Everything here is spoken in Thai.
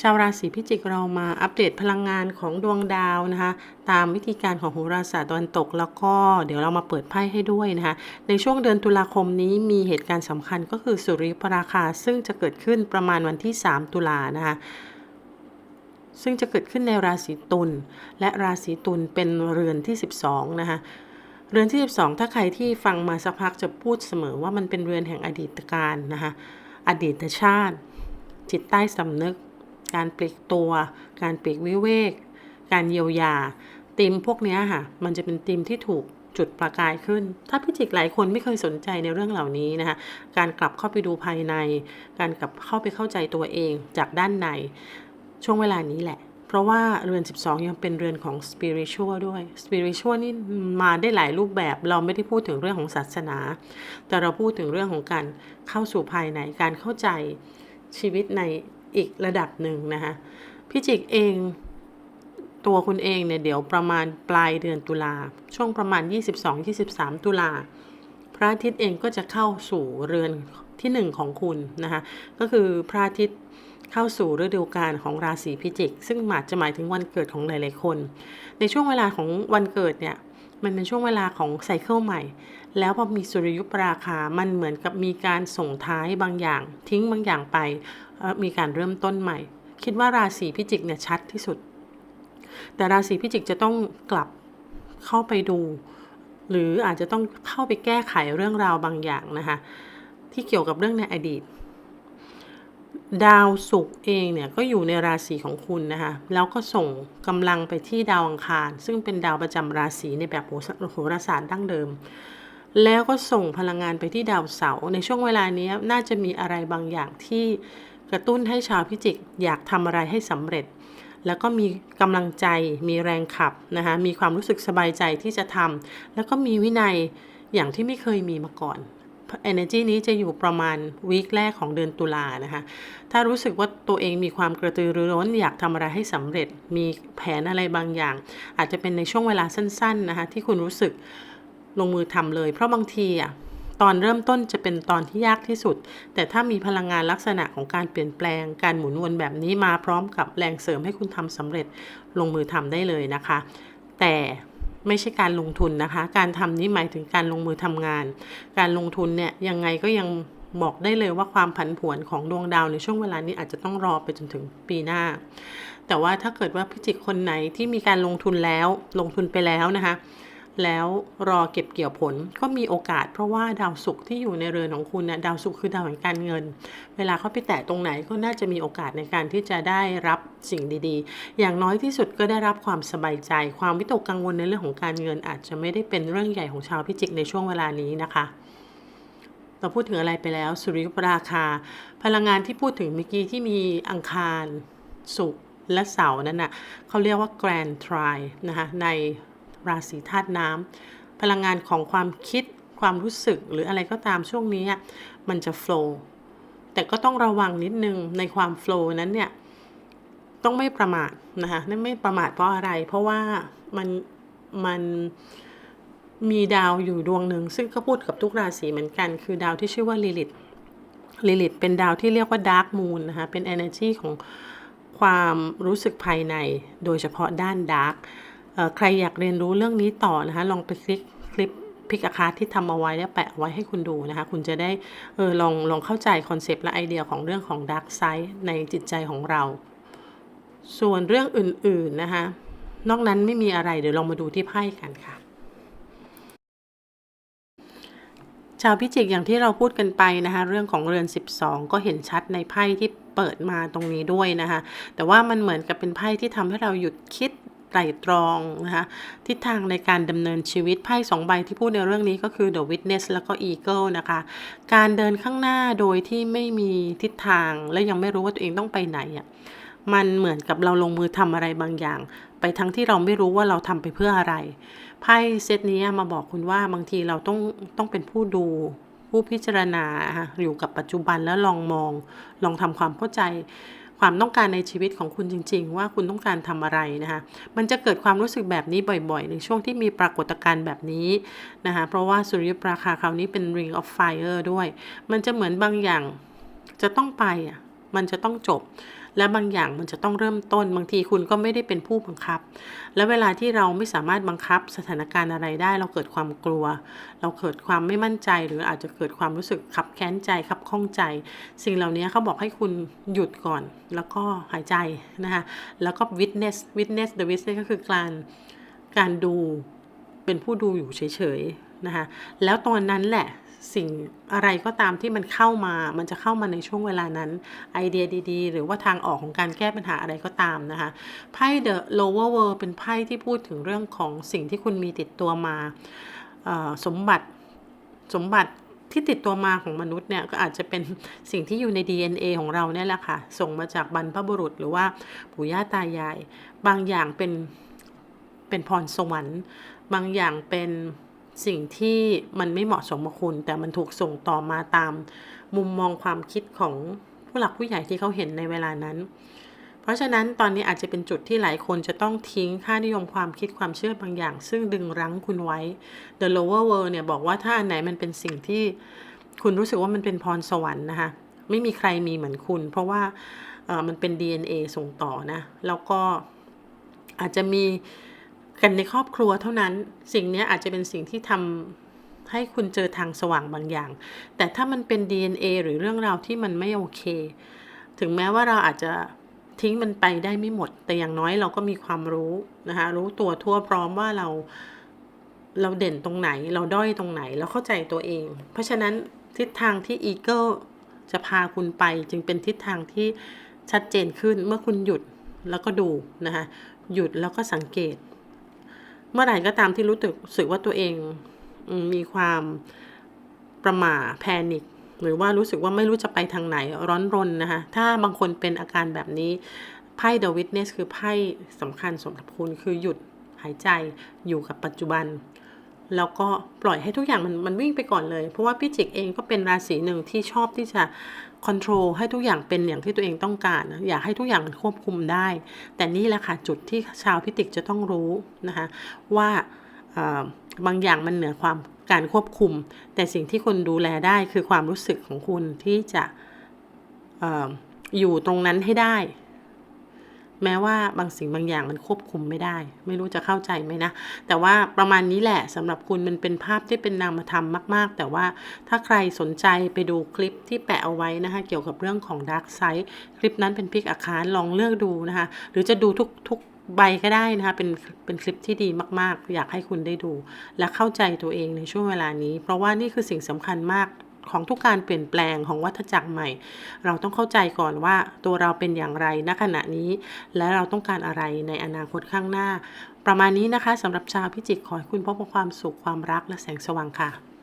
ชาวราศีพิจิกเรามาอัปเดตพลังงานของดวงดาวนะคะ ตามวิธีการของโหราศาสตร์ตะวันตกแล้วก็เดี๋ยวเรามาเปิดไพ่ให้ด้วยนะคะ ในช่วงเดือนตุลาคมนี้มีเหตุการณ์สำคัญก็คือสุริยปราคา ซึ่งจะเกิดขึ้นประมาณวันที่ 3 ตุลานะคะซึ่งจะเกิดขึ้นในราศีตุลและราศีตุลเป็นเรือนที่ 12 นะคะเรือนที่ 12 ถ้าใครที่ฟังมาสักพักจะพูดเสมอว่ามันเป็นเรือนแห่งอดีตการนะคะอดีตชาติ จิตใต้สำนึก การปลีกตัว การปลีกวิเวก การเยียวยาธีมพวกนี้ค่ะ มันจะเป็นธีมที่ถูกจุดประกายขึ้น ถ้าพิจิกหลายคนไม่เคยสนใจในเรื่องเหล่านี้นะคะ การกลับเข้าไปดูภายใน การกลับเข้าไปเข้าใจตัวเองจากด้านใน ช่วงเวลานี้แหละ เพราะว่าเรือน 12 ยังเป็นเรือนของ spiritual ด้วย spiritual นี่มาได้หลายรูปแบบ เราไม่ได้พูดถึงเรื่องของศาสนา แต่เราพูดถึงเรื่องของการเข้าสู่ภายใน การเข้าใจชีวิตใน อีกระดับหนึ่งนะคะพี่จิกเองตัวคุณเองเนี่ยเดี๋ยวประมาณปลายเดือนตุลาช่วงประมาณ 22-23 ตุลาพระอาทิตย์เองก็จะเข้าสู่เรือนที่หนึ่งของคุณนะคะก็คือพระอาทิตย์เข้าสู่ฤดูกาลของราศีพิจิก ซึ่งอาจจะหมายถึงวันเกิดของหลายๆคน ในช่วงเวลาของวันเกิดเนี่ยมันเป็นช่วงเวลาของไซเคิลใหม่ แล้วพอมีสุริยุปราคา มันเหมือนกับมีการส่งท้ายบางอย่าง ทิ้งบางอย่างไป มีการเริ่มต้นใหม่ คิดว่าราศีพิจิกเนี่ยชัดที่สุด แต่ราศีพิจิกจะต้องกลับเข้าไปดู หรืออาจจะต้องเข้าไปแก้ไขเรื่องราวบางอย่างนะคะที่เกี่ยวกับเรื่องในอดีต ดาวศุกร์เองเนี่ยก็อยู่ในราศีของคุณนะคะแล้วก็ส่งกำลังไปที่ดาวอังคาร ซึ่งเป็นดาวประจำราศีในแบบโหราศาสตร์ดั้งเดิมแล้วก็ส่งพลังงานไปที่ดาวเสาร์ในช่วงเวลานี้น่าจะมีอะไรบางอย่างที่ กระตุ้นให้ชาวพิจิกอยากทำอะไรให้สำเร็จ แล้วก็มีกำลังใจมีแรงขับนะคะมีความรู้สึกสบายใจที่จะทำแล้วก็มีวินัยอย่างที่ไม่เคยมีมาก่อน energy นี้จะอยู่ประมาณวีคแรกของเดือนตุลานะคะ ถ้ารู้สึกว่าตัวเองมีความกระตือรือร้น อยากทำอะไรให้สำเร็จ มีแผนอะไรบางอย่าง อาจจะเป็นในช่วงเวลาสั้น ๆนะคะ ที่คุณรู้สึกลงมือทำเลย เพราะบางทีอะ ตอนเริ่มต้นจะเป็นตอนที่ยากที่สุด แต่ถ้ามีพลังงานลักษณะของการเปลี่ยนแปลง การหมุนวนแบบนี้มาพร้อมกับแรงเสริมให้คุณทำสำเร็จลงมือทำได้เลยนะคะ แต่ไม่ใช่การลงทุนนะคะ การทำนี้หมายถึงการลงมือทำงาน การลงทุนเนี่ยยังไงก็ยังบอกได้เลยว่าความผันผวนของดวงดาวในช่วงเวลานี้อาจจะต้องรอไปจนถึงปีหน้า แต่ว่าถ้าเกิดว่าพิจิกคนไหนที่มีการลงทุนแล้วลงทุนไปแล้วนะคะ แล้วรอเก็บเกี่ยวผลก็มีโอกาส เพราะว่าดาวศุกร์ที่อยู่ในเรือนของคุณนะดาวศุกร์คือดาวแห่งการเงิน เวลาเขาไปแตะตรงไหนก็น่าจะมีโอกาสในการที่จะได้รับสิ่งดีๆ อย่างน้อยที่สุดก็ได้รับความสบายใจ ความวิตกกังวลในเรื่องของการเงิน อาจจะไม่ได้เป็นเรื่องใหญ่ของชาวพิจิกในช่วงเวลานี้นะคะเราพูดถึงอะไรไปแล้ว สุริยุปราคา พลังงานที่พูดถึงเมื่อกี้ที่มีอังคารศุกร์และเสาร์นั่นน่ะเขาเรียกว่า Grand Tri นะคะใน ราศีธาตุน้ำพลังงานของความคิดความรู้สึกหรืออะไรก็ตามช่วงนี้มันจะ flow แต่ก็ต้องระวังนิดนึงในความ flow นั้นเนี่ยต้องไม่ประมาทนะคะนั่นไม่ประมาทเพราะอะไร เพราะว่ามันมันมีดาวอยู่ดวงหนึ่งซึ่งก็พูดกับทุกราศีเหมือนกัน คือดาวที่ชื่อว่าลิลิตลิลิตเป็นดาวที่เรียกว่าดาร์กมูนนะคะเป็น energy ของความรู้สึกภายในโดยเฉพาะด้านดาร์ก ใครอยากเรียนรู้เรื่องนี้ต่อนะคะ ลองไปคลิกคลิปพิกอาคาที่ทำเอาไว้แล้วแปะเอาไว้ให้คุณดูนะคะ คุณจะได้เออลองลองเข้าใจคอนเซปต์และไอเดียของเรื่องของดาร์กไซด์ในจิตใจของเรา ส่วนเรื่องอื่นๆนะคะ นอกนั้นไม่มีอะไรเดี๋ยวลองมาดูที่ไพ่กันค่ะชาวพิจิกอย่างที่เราพูดกันไปนะคะ เรื่องของเรือน 12 ก็เห็นชัดในไพ่ที่เปิดมาตรงนี้ด้วยนะคะ แต่ว่ามันเหมือนกับเป็นไพ่ที่ทำให้เราหยุดคิด ไตร่ตรองนะคะทิศทางในการดำเนินชีวิตไพ่สองใบที่พูดในเรื่องนี้ก็คือ The Witness แล้วก็ Eagle นะคะ การเดินข้างหน้าโดยที่ไม่มีทิศทางและยังไม่รู้ว่าตัวเองต้องไปไหนอะมันเหมือนกับเราลงมือทำอะไรบางอย่าง ไปทั้งที่เราไม่รู้ว่าเราทำไปเพื่ออะไรไพ่เซตนี้มาบอกคุณว่าบางทีเราต้องต้องเป็นผู้ดูผู้พิจารณาอยู่กับปัจจุบันแล้วลองมอง ลองทำความเข้าใจ ความต้องการในชีวิตของคุณจริง ๆ ว่าคุณต้องการทำอะไรนะคะมันจะเกิดความรู้สึกแบบนี้บ่อยๆ ในช่วงที่มีปรากฏการณ์แบบนี้นะคะเพราะว่าสุริยุปราคาคราวนี้เป็น Ring of Fire ด้วย มันจะเหมือนบางอย่างจะต้องไปอะมันจะต้องจบ และบางอย่างมันจะต้องเริ่มต้น บางทีคุณก็ไม่ได้เป็นผู้บังคับ และเวลาที่เราไม่สามารถบังคับสถานการณ์อะไรได้ เราเกิดความกลัว เราเกิดความไม่มั่นใจ หรืออาจจะเกิดความรู้สึกขับแค้นใจขับข้องใจ สิ่งเหล่านี้เขาบอกให้คุณหยุดก่อน แล้วก็หายใจนะคะแล้วก็ witness witness the witness ก็คือการการดู เป็นผู้ดูอยู่เฉยๆนะคะแล้วตอนนั้นแหละสิ่งอะไรก็ตามที่มันเข้ามา มันจะเข้ามาในช่วงเวลานั้นไอเดียดีๆ หรือว่าทางออกของการแก้ปัญหาอะไรก็ตามนะคะไพ่ The Lower World เป็นไพ่ที่พูดถึงเรื่องของสิ่งที่คุณมีติดตัวมาสมบัติสมบัติที่ติดตัวมาของมนุษย์เนี่ยก็อาจจะเป็นสิ่งที่อยู่ใน DNA ของเราเนี่ยแหละค่ะ ส่งมาจากบรรพบุรุษหรือว่าปู่ย่าตายาย บางอย่างเป็นเป็นพรสวรรค์ บางอย่างเป็นสิ่งที่มันไม่เหมาะสมกับคุณ แต่มันถูกส่งต่อมาตาม มุมมองความคิดของผู้หลักผู้ใหญ่ที่เขาเห็นในเวลานั้น เพราะฉะนั้นตอนนี้อาจจะเป็นจุดที่หลายคนจะต้องทิ้งค่านิยมความคิดความเชื่อบางอย่าง ซึ่งดึงรั้งคุณไว้ The Lower World เนี่ยบอกว่าถ้าอันไหนมันเป็นสิ่งที่คุณรู้สึกว่ามันเป็นพรสวรรค์นะคะไม่มีใครมีเหมือนคุณ เพราะว่ามันเป็น DNA ส่งต่อนะ แล้วก็อาจจะมี กันในครอบครัวเท่านั้น สิ่งนี้อาจจะเป็นสิ่งที่ทำให้คุณเจอทางสว่างบางอย่าง แต่ถ้ามันเป็น DNA หรือเรื่องราวที่มันไม่โอเค ถึงแม้ว่าเราอาจจะทิ้งมันไปได้ไม่หมด แต่อย่างน้อยเราก็มีความรู้นะคะรู้ตัวทั่วพร้อมว่าเราเราเด่นตรงไหน เราด้อยตรงไหน เราเข้าใจตัวเอง เพราะฉะนั้นทิศทางที่อีเกิลจะพาคุณไปจึงเป็นทิศทางที่ชัดเจนขึ้นเมื่อคุณหยุดแล้วก็ดูนะคะหยุดแล้วก็สังเกต เมื่อไหร่ก็ตามที่รู้สึกว่าตัวเองมีความประหม่าแพนิคหรือว่ารู้สึกว่าไม่รู้จะไปทางไหนร้อนรนนะคะ ถ้าบางคนเป็นอาการแบบนี้ไพ่ The Witness คือไพ่สำคัญสำหรับคุณคือหยุดหายใจอยู่กับปัจจุบัน แล้วก็ปล่อยให้ทุกอย่างมันมันวิ่งไปก่อนเลย เพราะว่าพี่จิกเองก็เป็นราศีหนึ่งที่ชอบที่จะ คอนโทรลให้ทุกอย่างเป็นอย่างที่ตัวเองต้องการนะอยากให้ทุกอย่างมันควบคุมได้ แต่นี่แหละค่ะจุดที่ชาวพิติกจะต้องรู้นะคะว่าบางอย่างมันเหนือความการควบคุม แต่สิ่งที่คุณดูแลได้คือความรู้สึกของคุณที่จะอออยู่ตรงนั้นให้ได้ แม้ว่าบางสิ่งบางอย่างมันควบคุมไม่ได้ ไม่รู้จะเข้าใจไหมนะ แต่ว่าประมาณนี้แหละสำหรับคุณมันเป็นภาพที่เป็นนามธรรมมาก ๆ แต่ว่าถ้าใครสนใจไปดูคลิปที่แปะเอาไว้นะคะ เกี่ยวกับเรื่องของ Dark Side คลิปนั้นเป็นพิกอาคารลองเลือกดูนะคะ หรือจะดูทุกทุกใบก็ได้นะคะเป็นเป็นคลิปที่ดีมาก ๆ อยากให้คุณได้ดู และเข้าใจตัวเองในช่วงเวลานี้ เพราะว่านี่คือสิ่งสำคัญมาก ของทุกการเปลี่ยนแปลงของวัฏจักรใหม่ เราต้องเข้าใจก่อนว่าตัวเราเป็นอย่างไรณขณะนี้ และเราต้องการอะไรในอนาคตข้างหน้า ประมาณนี้นะคะสำหรับชาวพิจิกขอให้คุณพบกับความสุขความรักและแสงสว่างค่ะ